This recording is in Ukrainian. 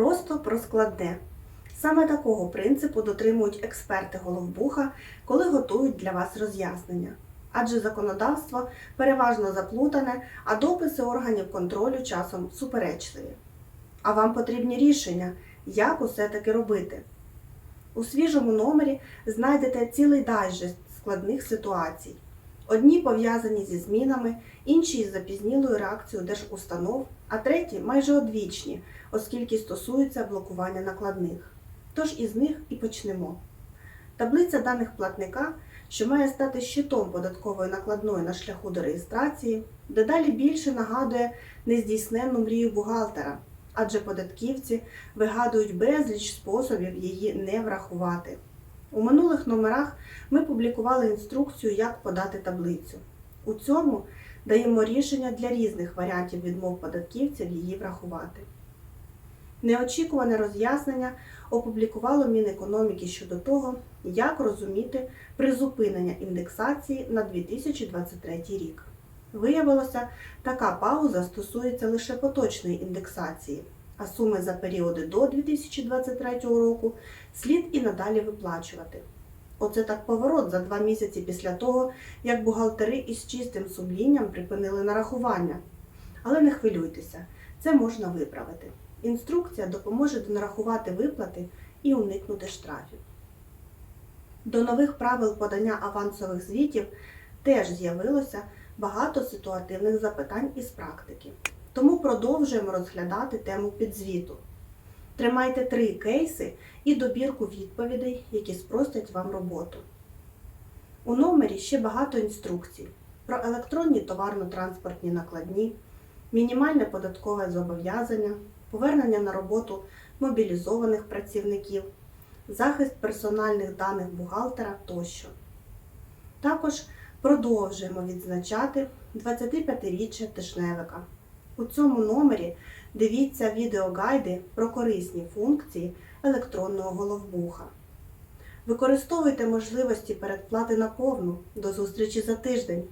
Просто про складне. Саме такого принципу дотримують експерти Головбуха, коли готують для вас роз'яснення. Адже законодавство переважно заплутане, а дописи органів контролю часом суперечливі. А вам потрібні рішення, як усе таки робити. У свіжому номері знайдете цілий дайджест складних ситуацій. Одні пов'язані зі змінами, інші із запізнілою реакцією держустанов, а треті майже одвічні, оскільки стосуються блокування накладних. Тож із них і почнемо. Таблиця даних платника, що має стати щитом податкової накладної на шляху до реєстрації, дедалі більше нагадує нездійсненну мрію бухгалтера, адже податківці вигадують безліч способів її не врахувати. У минулих номерах ми публікували інструкцію, як подати таблицю. У цьому даємо рішення для різних варіантів відмов податківців її врахувати. Неочікуване роз'яснення опублікувало Мінекономіки щодо того, як розуміти призупинення індексації на 2023 рік. Виявилося, така пауза стосується лише поточної індексації, а суми за періоди до 2023 року слід і надалі виплачувати. Оце так поворот за два місяці після того, як бухгалтери із чистим сумлінням припинили нарахування. Але не хвилюйтеся, це можна виправити. Інструкція допоможе донарахувати виплати і уникнути штрафів. До нових правил подання авансових звітів теж з'явилося багато ситуативних запитань із практики. Тому продовжуємо розглядати тему підзвіту. Тримайте три кейси і добірку відповідей, які спростять вам роботу. У номері ще багато інструкцій про електронні товарно-транспортні накладні, мінімальне податкове зобов'язання, повернення на роботу мобілізованих працівників, захист персональних даних бухгалтера тощо. Також продовжуємо відзначати 25-річчя Тишневика. У цьому номері дивіться відеогайди про корисні функції електронного головбуха. Використовуйте можливості передплати на повну. До зустрічі за тиждень!